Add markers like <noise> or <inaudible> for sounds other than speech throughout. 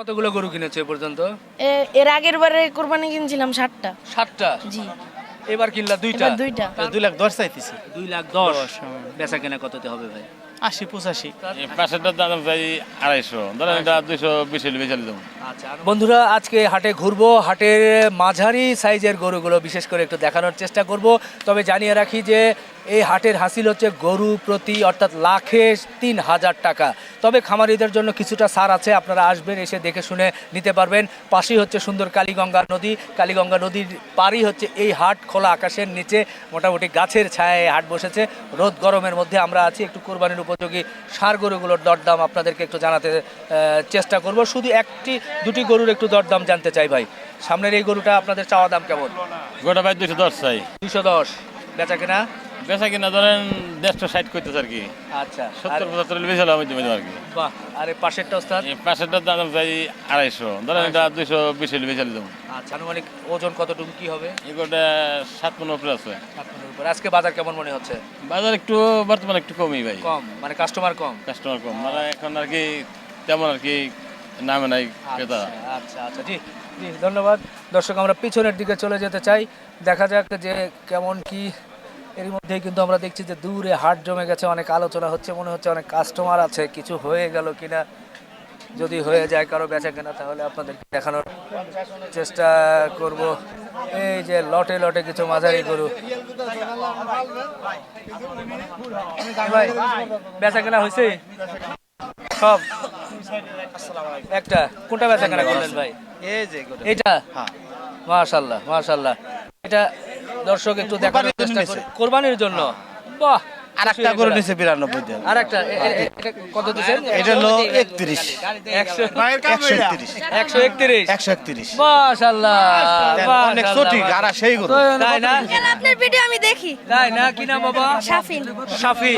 কতগুলো গরু কিনেছো এ পর্যন্ত? এর আগের বারে কোরবানি কিনছিলাম ষাটটা সাতটা? জি। এবার কিনলা দুইটা? দুইটা। দুই লাখ দশ চাইতেছি। দুই লাখ দশ। বেচা কেনা কততে হবে ভাই? আশি পঁচাশি। পাশেরটার দাম চাই আড়াইশো। ধরেন এটা দুইশো বিশ হলে বেচালি দেবো বন্ধুরা, আজকে হাটে ঘুরবো, হাটের মাঝারি সাইজের গরুগুলো বিশেষ করে একটু দেখানোর চেষ্টা করব। তবে জানিয়ে রাখি যে, এই হাটের হাসিল হচ্ছে গরু প্রতি, অর্থাৎ লাখে তিন হাজার টাকা। তবে খামারিদের জন্য কিছুটা সার আছে, আপনারা আসবেন, এসে দেখে শুনে নিতে পারবেন। পাশেই হচ্ছে সুন্দর কালীগঙ্গা নদী। কালীগঙ্গা নদীর পাড়ই হচ্ছে এই হাট, খোলা আকাশের নিচে, মোটামুটি গাছের এই হাট বসেছে। রোদ গরমের মধ্যে আমরা আছি, একটু কোরবানির উপযোগী সার গরুগুলোর দরদাম আপনাদেরকে একটু জানাতে চেষ্টা করব। শুধু একটি দুটি গরুর একটু দরদাম জানতে চাই ভাই। সামনের এই গরুটা আপনাদের চাওয়া দাম কেমন? গোটা ভাই দুইশো দশ চাই। দুশো দশ। বেচা কেনা? বেচা কিনা ধরেন দেড়শো ষাট করতেছে আর কি। আচ্ছা। সত্তর পঁচাত্তর হলে আমি দেবো আর কি। বাহ আর এই পাশেরটা ওস্তাদ? পাশেরটার দাম চাই আড়াইশো। ধরেন এটা দুইশো বিশ হলে বেচালি দেবো আচ্ছা আনুমানিক ওজন কতটুকু কি হবে? এই গোটা সাত পনেরো উপরে আছে। উপর। আজকে বাজার কেমন মনে হচ্ছে? বাজার একটু বর্তমানে একটু কমই ভাই। কম মানে কাস্টমার কম। কাস্টমার কম। মানে এখন আর কি তেমন আর কি নামে নাই ক্রেতা আচ্ছা আচ্ছা আচ্ছা জি জি, ধন্যবাদ। দর্শক, আমরা পিছনের দিকে চলে যেতে চাই। দেখা যাক যে কেমন কি এর মধ্যেই কিন্তু আমরা দেখছি যে দূরে হাট জমে গেছে, অনেক আলোচনা হচ্ছে, মনে হচ্ছে অনেক কাস্টমার আছে, কিছু হয়ে গেল কিনা যদি হয়ে যায় কারও বেচা কেনা, তাহলে আপনাদের দেখানোর চেষ্টা করব। এই যে লটে লটে কিছু মাঝারি গরু। ভাই, বেচা কেনা হয়েছে? সব। একটা কোনটা বেচা কেনা করলেন ভাই? এই যে এটা? হ্যাঁ। মাশাল্লাহ মাশাল্লাহ এটা দর্শক একটু দেখানোর চেষ্টা করি। কোরবানির জন্য? বাহ! আর একটা করে নিছে বিরানব্বই দেন আর একটা এটা কত দিচ্ছেন এটা হলো একত্রিশ। একশো একত্রিশ। একশো একত্রিশ। মাশাল্লাহ অনেক সঠিক আর সেই গরু তাই না? আপনার ভিডিও আমি দেখি? তাই না? কি নাম বাবা? শাফিন। শাফি?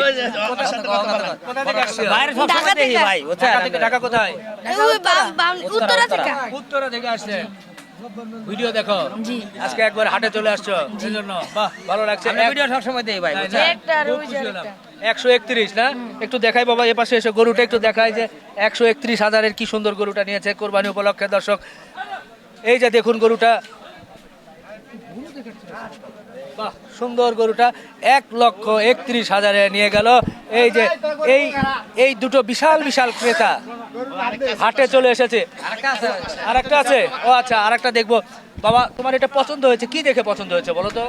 ঢাকা থেকে ঢাকা থেকে ঢাকা কোথায়? ওই বাম- বাম- উত্তরা। থেকে। উত্তরা থেকে আসছেন। ভিডিও দেখো। আজকে একবার হাটে চলে আসছো এই জন্য বাহ। ভালো লাগছে। ভিডিও সবসময় দেই ভাই। একশো একত্রিশ না? একটু দেখাই বাবা এ পাশে এসে গরুটা একটু দেখায় যে একশো একত্রিশ হাজারের কি সুন্দর গরুটা নিয়েছে কোরবানি উপলক্ষে। দর্শক এই যে দেখুন গরুটা। বাহ সুন্দর গরুটা এক লক্ষ একত্রিশ হাজারে নিয়ে গেল। এই যে এই এই দুটো বিশাল বিশাল ক্রেতা হাটে চলে এসেছে। আর একটা আছে? ও আচ্ছা আর একটা দেখব। বাবা তোমার এটা পছন্দ হয়েছে? কি দেখে পছন্দ হয়েছে বলো তো?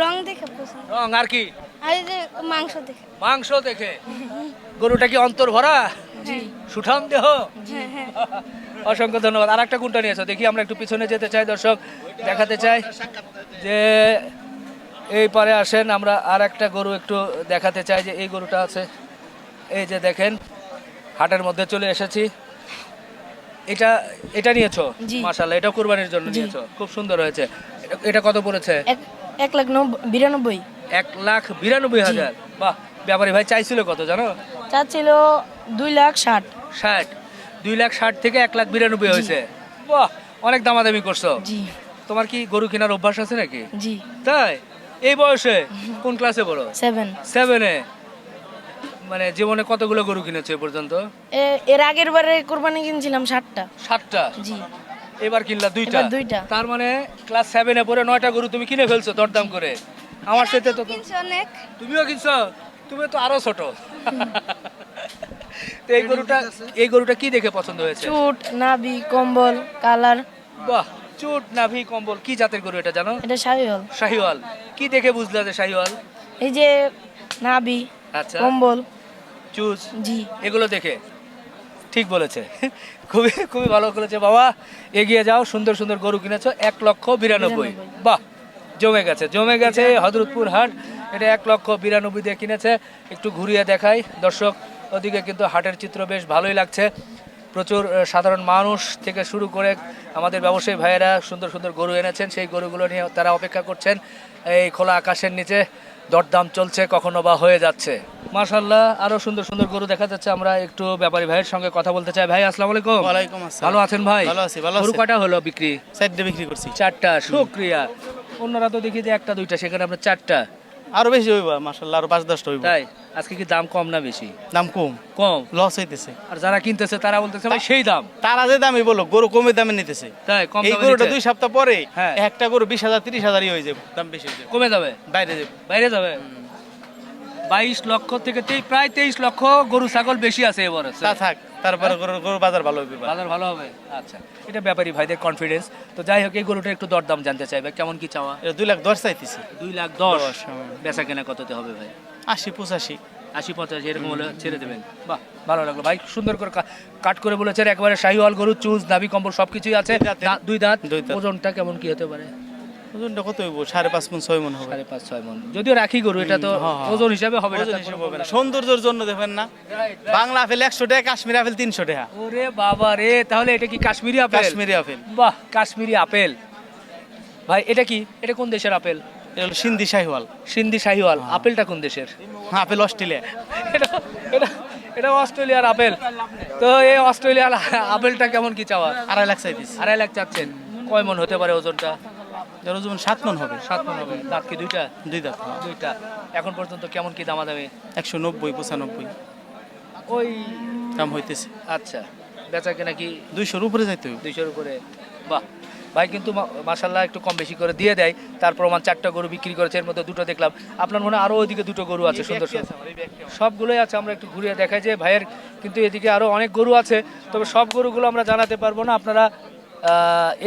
রং দেখে রং আর কি? দেখে। মাংস দেখে। গরুটা কি অন্তর ভরা সুঠাম দেহ? হ্যাঁ হ্যাঁ। <laughs> অসংখ্য ধন্যবাদ। আর একটা কোনটা নিয়েছো দেখি আমরা একটু পিছনে যেতে চাই দর্শক। দেখাতে চাই যে এই পারে আসেন আমরা আর একটা গরু একটু দেখাতে চাই যে এই গরুটা আছে। এই যে দেখেন হাটের মধ্যে চলে এসেছি। এটা এটা নিয়েছো? জি। মাশাল্লাহ এটা কুরবানির জন্য নিয়েছো। খুব সুন্দর হয়েছে। এটা- কত পড়েছে? এক লাখ নব্বই বিরানব্বই। এক লাখ বিরানব্বই হাজার। বাহ ব্যাপারী ভাই চাইছিল কত জানো? চাচ্ছিল দুই লাখ ষাট। ষাট। দুই লাখ ষাট থেকে এক লাখ বিরানব্বই হয়েছে। বাহ অনেক দামাদামি করছ। জি। তোমার কি গরু কেনার অভ্যাস আছে নাকি? জি। তাই? এই বয়সে কোন ক্লাসে পড়ো? সেভেন। সেভেনে মানে জীবনে কতগুলো গরু কিনেছো এ পর্যন্ত? এর আগের বারে কোরবানি কিনছিলাম ষাটটা। সাতটা জি। এবার কিনলা দুইটা? দুইটা। তার মানে ক্লাস সেভেনে পড়ে নয়টা গরু তুমি কিনে ফেলছো দরদাম করে। আমার সাথে তো তো- অনেক। তুমিও কিনছো? তুমি তো আরও ছোট। <laughs> তো এই গরুটা এই গরুটা কি দেখে পছন্দ হয়েছে? চুট নাভি কম্বল কালার। বাহ চুট নাভি কম্বল কি জাতের গরু এটা জানো? এটা শাহিওয়াল। শাহিওয়াল। কি দেখে বুঝলা যে শাহিওয়াল? এই যে নাভি আচ্ছা। কম্বল। চুজ? জি। এগুলো দেখে। ঠিক বলেছে। খুবই খুবই ভালো করেছে বাবা। এগিয়ে যাও সুন্দর সুন্দর গরু কিনেছো এক লক্ষ বিরানব্বই। বিরানব্বই। বাহ জমে গেছে জমে গেছে হজরতপুর হাট। এটা এক লক্ষ বিরানব্বই দিয়ে কিনেছে। একটু ঘুরিয়ে দেখাই দর্শক। ওদিকে কিন্তু হাটের চিত্র বেশ ভালোই লাগছে। প্রচুর সাধারণ মানুষ থেকে শুরু করে আমাদের ব্যবসায়ী ভাইয়েরা সুন্দর সুন্দর গরু এনেছেন। সেই গরুগুলো নিয়ে তারা অপেক্ষা করছেন। এই খোলা আকাশের নিচে দরদাম চলছে কখনো বা হয়ে যাচ্ছে। মাশাল্লাহ আরও সুন্দর সুন্দর গরু দেখা যাচ্ছে। আমরা একটু ব্যাপারী ভাইয়ের সঙ্গে কথা বলতে চাই। ভাই আসসালামু আলাইকুম। ওয়ালাইকুম আসসালাম। ভালো আছেন ভাই? ভালো আছি, ভালো গরু। কয়টা হলো বিক্রি? চারটে বিক্রি করছি। চারটা শুক্রিয়া। অন্যরা তো দেখি যে একটা দুইটা সেখানে আমরা চারটা। আরও বেশি হইব মাসাল্লাহ আরও পাঁচ দশটা হইব। তাই? আজকে কি দাম কম না বেশি? দাম কম। কম? লস হইতেছে। আর যারা কিনতেছে তারা বলতেছে ভাই সেই দাম। তারা যে দামই বলো গরু কমে দামে নিতেছে। তাই কম এই গরুটা দুই সপ্তাহ পরে হ্যাঁ। একটা গরু বিশ হাজার তিরিশ হাজারই হয়ে যাবে দাম বেশি হয়ে যাবে। কমে যাবে? বাইরে যাবে। বাইরে যাবে? বাইশ লক্ষ থেকে প্রায় তেইশ লক্ষ গরু ছাগল বেশি আছে এবার তা থাক তারপরে গরু গরু বাজার ভালো হবে বাজার ভালো হবে? আচ্ছা এটা ব্যাপারী ভাইদের কনফিডেন্স তো যাই হোক এই গরুটা একটু দরদাম জানতে চাইবে। কেমন কি চাওয়া? এটা দুই লাখ দশ চাইতেছি। দুই লাখ দশ? হ্যাঁ। বেচা কেনা কততে হবে ভাই? আশি পঁচাশি। আশি পঁচাশি এরকম হলে ছেড়ে দেবেন। বাহ ভালো লাগল। ভাই সুন্দর করে কাট করে বলেছেন একবারে শাহিওয়াল গরু চুজ নাভি কম্বল আছে। দা- দুই দাঁত। দুই দাঁত। ওজনটা কেমন কি হতে পারে? ওজনটা কত হইব? সাড়ে পাঁচ মন ছয় মন হবে। সাড়ে পাঁচ ছয় মন যদিও রাখি গরু এটা তো হ্যাঁ, হ্যাঁ। ওজন হিসাবে হবে ওজন হিসেবে হবে না। সৌন্দর্যের জন্য দেখবেন না। বাংলা আপেল একশো টাকা কাশ্মীর আপেল তিনশো টাকা। ওরে বাবা রে তাহলে এটা কি কাশ্মীরি আপেল? কাশ্মীরি আপেল। বাহ কাশ্মীরি আপেল। ভাই এটা কি? এটা কোন দেশের আপেল? এটা হলো সিন্ধি শাহিওয়াল। সিন্ধি শাহিওয়াল। আপেলটা কোন দেশের? Apple Australia. এটা এটা এটা অস্ট্রেলিয়ার আপেল। তো এই অস্ট্রেলিয়ার আপেলটা কেমন কি চাওয়া আড়াই লাখ চাইতেছি আড়াই লাখ চাচ্ছেন। কয় মন হতে পারে ওজনটা? এর ওজন সাত মন হবে। সাত মন হবে। দাঁত কি দুইটা? দুই দাঁত। হ্যাঁ। দুইটা। এখন পর্যন্ত কেমন কি দামাদামি একশো নব্বই পঁচানব্বই। ওই দাম হইতেছে। আচ্ছা। বেচা কেনা কি? দুইশোর উপরে যাইতে হবে দুইশোর উপরে। বাহ। ভাই কিন্তু মাসাল্লাহ একটু কম বেশি করে দিয়ে দেয়। তার প্রমাণ চারটা গরু বিক্রি করেছে এর মধ্যে দুটো দেখলাম। আপনার মনে হয় আরও ওইদিকে দুটো গরু আছে সুন্দর সুন্দর। সবগুলোই আছে আমরা একটু ঘুরিয়ে দেখাই যে ভাইয়ের কিন্তু এদিকে আরও অনেক গরু আছে। তবে সব গরুগুলো আমরা জানাতে পারব না। আপনারা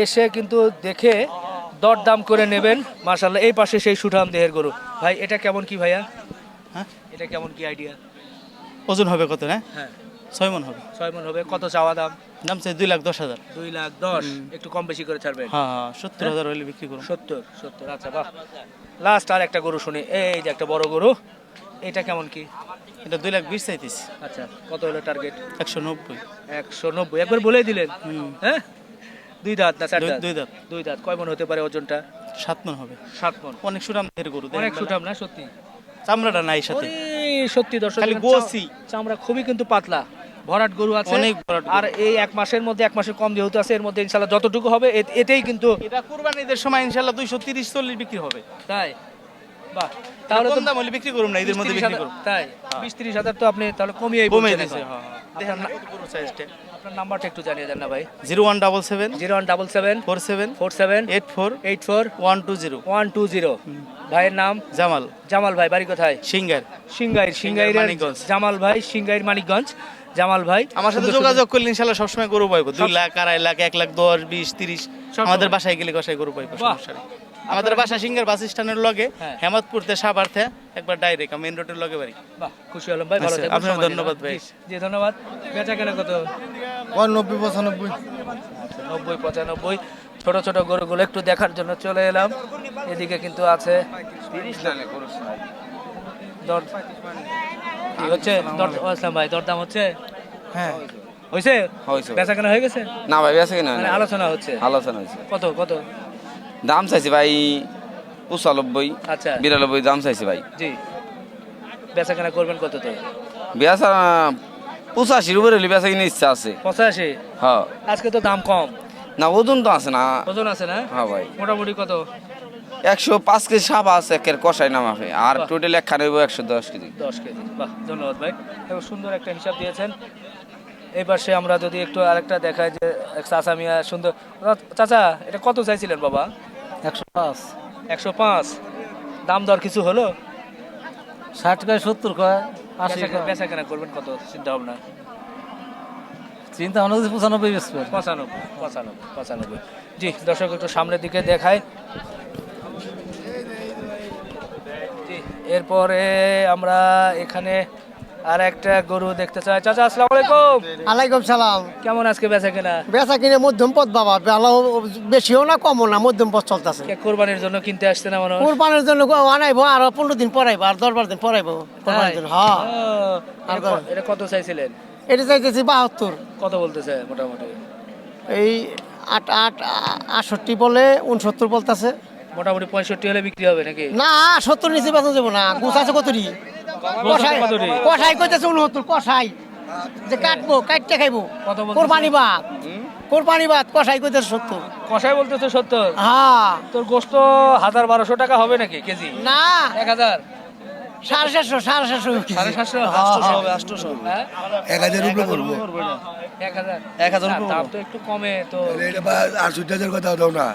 এসে কিন্তু দেখে দরদাম করে নেবেন। মাসাল্লাহ এই পাশে সেই সুঠাম দেহের গরু। ভাই এটা কেমন কি ভাইয়া? হ্যাঁ? এটা কেমন কি আইডিয়া ওজন হবে কত না হ্যাঁ। ছয় মন হবে। ছয় মন হবে। কত চাওয়া দাম? দাম চাই দুই লাখ দশ হাজার। দুই লাখ দশ। একটু কম বেশি করে ছাড়বেন? হ্যাঁ হ্যাঁ সত্তর হাজার হইলে বিক্রি করুন। সত্তর সত্তর আচ্ছা বাহ। লাস্ট আর একটা গরু শুনি। এই যে একটা বড় গরু। এটা কেমন কি? এটা দুই লাখ বিশ চাইতেছি। আচ্ছা কত হলো টার্গেট একশো নব্বই। একশো নব্বই। একবার বলেই দিলেন। হ্যাঁ? দুই দাঁত না চার দাঁত? দুই দাঁত। দুই দাঁত। কয় মন হতে পারে ওজনটা? সাত মন হবে। সাত মন। অনেক দেহের গরু অনেক দেখেন সুঠাম না সত্যি? চামড়াটা নাই সাথে। সত্যি দর্শক খালি গোছি। চামড়া খুবই কিন্তু পাতলা। ভরাট গরু আছে। অনেক আর এই এক মাসের মধ্যে এক মাসের কম যেহেতু আছে এর মধ্যে ইনশাল্লাহ যতটুকু হবে এতেই কিন্তু এটা কুরবানিদের সময় ইনশাল্লাহ দুইশো তিরিশ চল্লিশ বিক্রি হবে। তাই? বাহ। তাহলে তো কম দাম হলে বিক্রি করুন না এদের মধ্যে বিক্রি করুন তাই বিশ তিরিশ হাজার তো আপনি তাহলে কমিয়ে কমে দিয়েছে হ্যাঁ দেখেন না গরু সাইজটা আপনার নাম্বারটা একটু জানিয়ে দেন না ভাই। ভাইয়ের নাম? জামাল। জামাল ভাই বাড়ি কোথায়? সিঙ্গার। মানিকগঞ্জ। জামাল ভাই মানিকগঞ্জ। জামাল ভাই আমার সাথে যোগাযোগ করলে ইনশাল্লাহ সবসময় গরু পাইবো। দুই লাখ আড়াই লাখ এক লাখ দশ বিশ তিরিশ। আমাদের বাসায় গেলে কষাই গরু পাইবো সমস্যা। আমাদের বাসা সিঙ্গার বাস স্ট্যান্ডের লগে হ্যাঁ। হেমাদপুরতে সাবারতে একবার ডাইরেক্ট মেন রোডের লগে বাড়ি। বাহ খুশি হলাম ভাই ভালো আচ্ছা, থাকবেন, আপনার ধন্যবাদ? ভাই। জি, ধন্যবাদ। বেচা কেনা কত? নব্বই পঁচানব্বই। নব্বই পঁচানব্বই। ছোট ছোট গরুগুলো একটু দেখার জন্য চলে এলাম। এদিকে কিন্তু আছে হচ্ছে? আসলাম ভাই দরদাম হচ্ছে? হ্যাঁ। হয়েছে হয়েছে। বেচা কেনা হয়ে গেছে? না ভাই বেঁচে কিনা মানে আলোচনা হচ্ছে? আলোচনা হয়েছে কত কত? দাম চাইছে ভাই পঁচানব্বই আচ্ছা। বিরানব্বই দাম চাইছে ভাই। জি। বেচা কেনা করবেন কততে বেচা পঁচাশির উপরে হলে বেচা কিনে ইচ্ছা আছে। পঁচাশি? হ্যাঁ। আজকে তো দাম কম। না ওজন তো আছে না। ওজন আছে না? হ্যাঁ ভাই। মোটামুটি কত? একশো পাঁচ কেজি সাপ আছে একের কষাই নামাফে আর টোটাল একখানে হইব একশো দশ কেজি। দশ কেজি। বাহ ধন্যবাদ ভাই। এবং সুন্দর একটা হিসাব দিয়েছেন। এই পাশে আমরা যদি একটু আরেকটা দেখাই যে চাচা মিয়া সুন্দর চাচা এটা কত চাইছিলেন বাবা? একশো পাঁচ। একশো পাঁচ। দাম দর কিছু হলো? ষাট কয় সত্তর কয় আশি বেচা- কয়। বেচা কেনা করবেন কত? চিন্তা ভাবনা চিন্তা ভাবনা পঁচানব্বই পঁচানব্বই পঁচানব্বই পঁচানব্বই। জি দর্শক একটু সামনের দিকে দেখায় জি এরপরে আমরা এখানে আর একটা গরু দেখতে চাই। চাচা আসসালামু আলাইকুম। আলাইকুম সালাম। কেমন আজকে বেচা কেনা? বেচা কিনে মধ্যম পথ বাবা ভালো বেশিও না কমও না মধ্যম পথ চলতেছে। কোরবানির জন্য কিনতে আসছে না মানুষ কোরবানের জন্য আনাইবো আর পনেরো দিন পরাইবো আর দশ বারো দিন পরাইবো। কোরবানির জন্য হ্যাঁ। এটা কত চাইছিলেন? এটা চাইতেছি বাহাত্তর। কত বলতেছে মোটামুটি? এই আট আট আটষট্টি বলে উনসত্তর বলতেছে। মোটামুটি পঁয়ষট্টি হলে বিক্রি হবে নাকি? না সত্তর নিচে বেতন যাব না। গুছ আছে কতটি কষাই? কষাই কইতেছে উনসত্তর কষাই। যে কাটবো কাটতে খাইবো। কোরবানি বাদ কোরবানি বাদ কষাই কইতেছে সত্তর। কষাই বলতেছে সত্তর? হ্যাঁ। তোর গোস্ত হাজার বারোশো টাকা হবে নাকি কেজি? না। এক হাজার? সাড়ে সাতশো সাড়ে সাতশো সাড়ে সাতশো আটশোশো হ্যাঁ? এক হাজার উপরে করব এক হাজার? এক হাজার দাম তো একটু কমে তো আটষট্টি হাজার কথা দাও না।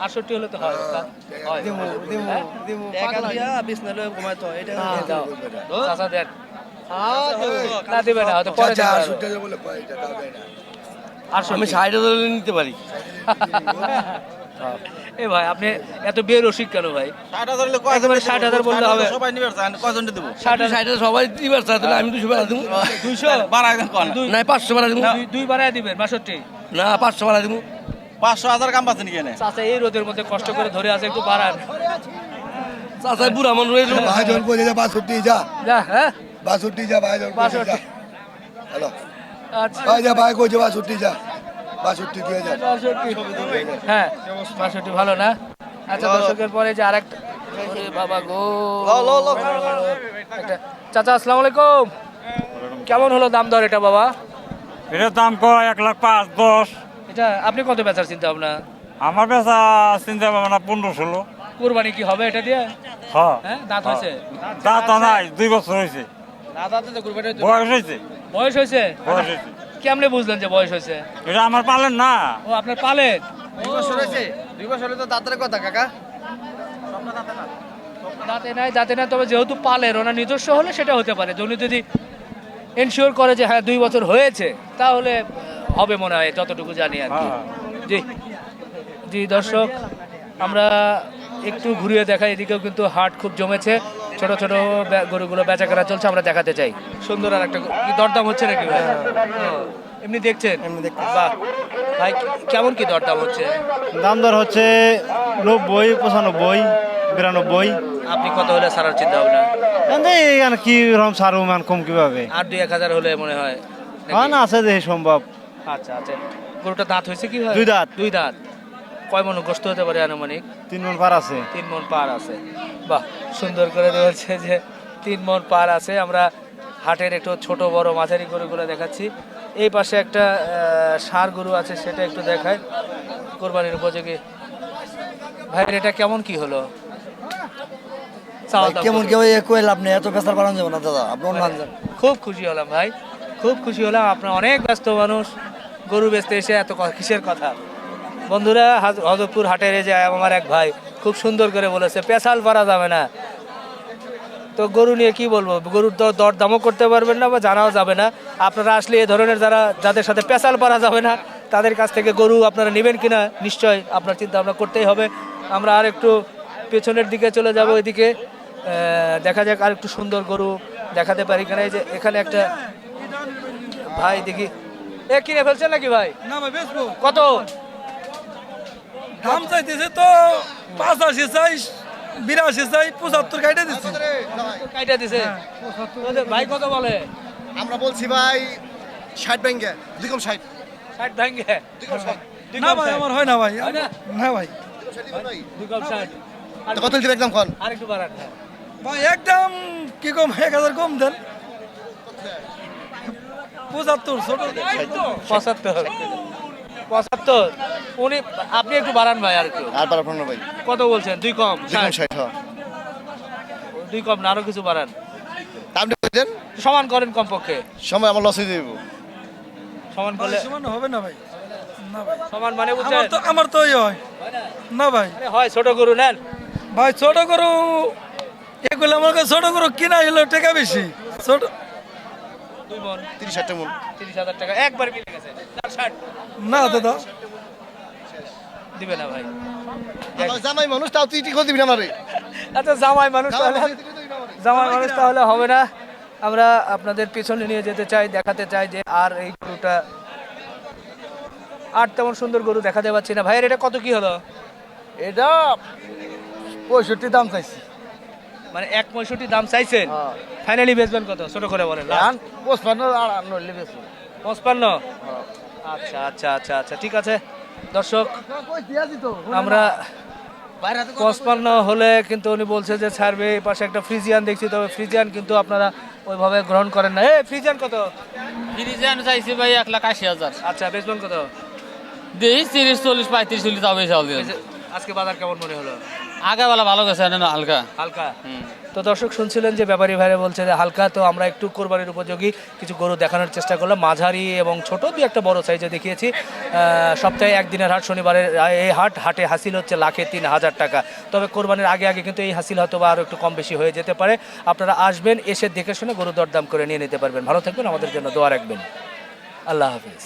আটষট্টি হলে তো হয় হয়। হ্যাঁ? হ্যাঁ, চাচা দেন। না দিবে না হয়তো পরে হাজার। আমি ষাট হাজার হলে নিতে পারি। এ ভাই আপনি এত বেরসিক কেন ভাই? একেবারে ষাট হাজার বললে হবে। সবাই নিবে কয়জন দেবো ষাট হাজার ষাট হাজার সবাই দিবার চাই তাহলে আমি দুশো বাড়া দেবো। দুইশো বাড়া কন। দুই না পাঁচশো বাড়া দেবো। দুই- দুই বাড়ায় দিবেন বাষট্টি? না পাঁচশো বাড়া দেবো। পাঁচশো হাজার কাম পাচ্ছেন কেনে চাচা এই রোদের মধ্যে কষ্ট করে ধরে আছে একটু বাড়ান। চাচা বুড়া মানুষ রইল ভাই যখন কই যা বাষট্টি যা। যা হ্যাঁ? বাষট্টি যা ভাই যখন কই হ্যালো। আচ্ছা। ভাই যা ভাই কইছে বাষট্টি যা। বাষট্টি দিয়ে যা বাষট্টি। হ্যাঁ বাষট্টি ভালো না? আচ্ছা দর্শকের পরে যে আরেকটা বাবা গো। চাচা আসসালামু আলাইকুম। কেমন হলো দাম দর এটা বাবা? এটার দাম কয়? এক লাখ পাঁচ দশ। এটা আপনি কত বেচার চিন্তা ভাবনা আমার বেচা চিন্তা ভাবনা পনেরো ষোলো। কোরবানি কি হবে এটা দিয়ে? হ্যাঁ দাঁত হয়েছে? দাঁত নাই দুই বছর হয়েছে। বয়স হয়েছে। বয়স হয়েছে? বয়স হয়েছে। কেমনে বুঝলেন যে বয়স হয়েছে? এটা আমার পালেন না। ও আপনার পালেন দাঁতে নাই দাঁতে নাই তবে যেহেতু পালের ওনার নিজস্ব হলে সেটা হতে পারে। উনি যদি এনশিওর করে যে হ্যাঁ দুই বছর হয়েছে তাহলে হবে মনে হয় যতটুকু জানি আর কি। হ্যাঁ। জি। জি দর্শক আমরা একটু ঘুরিয়ে দেখাই এদিকেও কিন্তু হাট খুব জমেছে। ছোট ছোট গরুগুলো বেচা কেনা চলছে আমরা দেখাতে চাই। সুন্দর আর একটা দরদাম হচ্ছে নাকি এমনি দেখছেন? এমনি দেখছেন বাহ। ভাই কেমন কি দরদাম হচ্ছে? দাম দর হচ্ছে নব্বই পঁচানব্বই বিরানব্বই। আপনি কত হলে সারার চিন্তা ভাবনা? কি রকম সার মান কম কীভাবে? আর দুই এক হাজার হলে মনে হয়? হ্যাঁ না আছে যে সম্ভব। আচ্ছা আচ্ছা। গরুটা দাঁত হয়েছে কি দুই দাঁত। দুই দাঁত। কয় মন গোস্ত হতে পারে আনুমানিক? তিন মন পার আছে। তিন মন পার আছে। বাহ সুন্দর করে বলছে যে তিন মন পার আছে। আমরা হাটের একটু ছোট বড় মাঝারি গরুগুলো দেখাচ্ছি। এই পাশে একটা ষাঁড় গরু আছে সেটা একটু দেখায় কোরবানির উপযোগী। ভাইয়ের এটা কেমন কি হলো? কেমন? কেউ কয়ে লাভ নেই এত পেশার বাড়ানো যাবে না দাদা। আপনি অন্য আনছেন খুব খুশি হলাম ভাই। খুব খুশি হলাম। আপনার অনেক ব্যস্ত মানুষ। গরু বেচতে এসে এত কিসের কথা? বন্ধুরা, হাজ- হজরতপুর হাটের যে আমার এক ভাই, খুব সুন্দর করে বলেছে, পেশাল পারা যাবে না। তো গরু নিয়ে কি বলব? গরুর তো দর দামও করতে পারবেন না বা জানাও যাবে না। আপনারা আসলে এ ধরনের যারা, যাদের সাথে পেশাল পারা যাবে না, তাদের কাছ থেকে গরু আপনারা নেবেন কিনা? নিশ্চয় আপনার চিন্তা ভাবনা করতেই হবে। আমরা আর একটু পেছনের দিকে চলে যাব এদিকে। দেখা যাক আর একটু সুন্দর গরু দেখাতে পারি কিনা। এই যে এখানে একটা ভাই দেখি। এ কিনে ফেলছেন নাকি ভাই? না ভাই বেচবো। কত? দাম চাইতেছে তো পাঁচাশি চাই বিরাশি চাই পঁচাত্তর কাইটা দিচ্ছি কাইটা দিছে? ভাই কত বলে? আমরা বলছি ভাই ষাট ব্যাংকে দুই কম ষাট। ষাট দুই না ভাই আমার হয় না ভাই। হয় না? না ভাই। দুই কম ষাট। কত দিবে একদম কন? আর একটু বাড়ান। হ্যাঁ। ভাই একদম কি কম? এক হাজার কম দেন। পঁচাত্তর ছোট পঁচাত্তর। পঁচাত্তর। উনি আপনি একটু বাড়ান ভাই আর একটু। আর পনেরো ভাই। কত বলছেন? দুই কম দুই কম হ্যাঁ। দুই কম না আরও কিছু বাড়ান। আপনি বলছেন সমান করেন কমপক্ষে। সময় আমার লস হয়ে যাবে সমান করলে সমান হবে না ভাই। না ভাই। সমান মানে বুঝছেন? তো আমার তো ওই হয়। না ভাই। হয় ছোট গরু নেন। ভাই ছোট করো এগুলো আমার কাছে ছোট করো কিনা হলো টাকা বেশি। ছোট দুই মন। তিরিশ ষাটটা মন। তিরিশ হাজার টাকা। একবার মিলে গেছে। ষাট। না দাদা দিবে না ভাই। জামাই মানুষ তাও তুই ঠিক দিবি না আমারে। আচ্ছা জামাই মানুষ জামাই মানুষ তাহলে হবে না। আমরা আপনাদের পিছনে নিয়ে যেতে চাই দেখাতে চাই যে আর এই গরুটা আর তেমন সুন্দর গরু দেখাতে পাচ্ছি না। ভাইয়ের এটা কত কি হলো? এটা পঁয়ষট্টি দাম চাইছি। মানে এক পঁয়ষট্টি দাম চাইছেন ফাইনালি বেচবেন কত? ছোট করে বলেন? পঁচপান্ন হলে পঁচপান্ন? আচ্ছা আচ্ছা আচ্ছা আচ্ছা ঠিক আছে। দর্শক আমরা পঁচপান্ন হলে কিন্তু উনি বলছে যে ছাড়বে এই পাশে একটা ফ্রিজিয়ান দেখছি তবে ফ্রিজিয়ান কিন্তু আপনারা ওইভাবে গ্রহণ করেন না। এ ফ্রিজিয়ান কত? ফ্রিজিয়ান চাইছি ভাই এক লাখ আশি হাজার। আচ্ছা বেচবেন কত? দিই তিরিশ চল্লিশ পঁয়ত্রিশ চল্লিশ আজকে বাজার কেমন মনে হলো? আগে বেলা ভালো গেছে হালকা। হালকা। তো দর্শক শুনছিলেন যে ব্যাপারী ভাইরা বলছে যে হালকা তো আমরা একটু কোরবানির উপযোগী কিছু গরু দেখানোর চেষ্টা করলাম। মাঝারি এবং ছোট দুই একটা বড় সাইজে দেখিয়েছি। সপ্তাহে একদিনের হাট শনিবারের এই হাট হাটে হাসিল হচ্ছে লাখে তিন হাজার টাকা। তবে কোরবানির আগে আগে কিন্তু এই হাসিল হয়তো বা আরও একটু কম বেশি হয়ে যেতে পারে। আপনারা আসবেন এসে দেখে শুনে গরু দরদাম করে নিয়ে নিতে পারবেন। ভালো থাকবেন আমাদের জন্য দোয়া রাখবেন। আল্লাহ হাফিজ।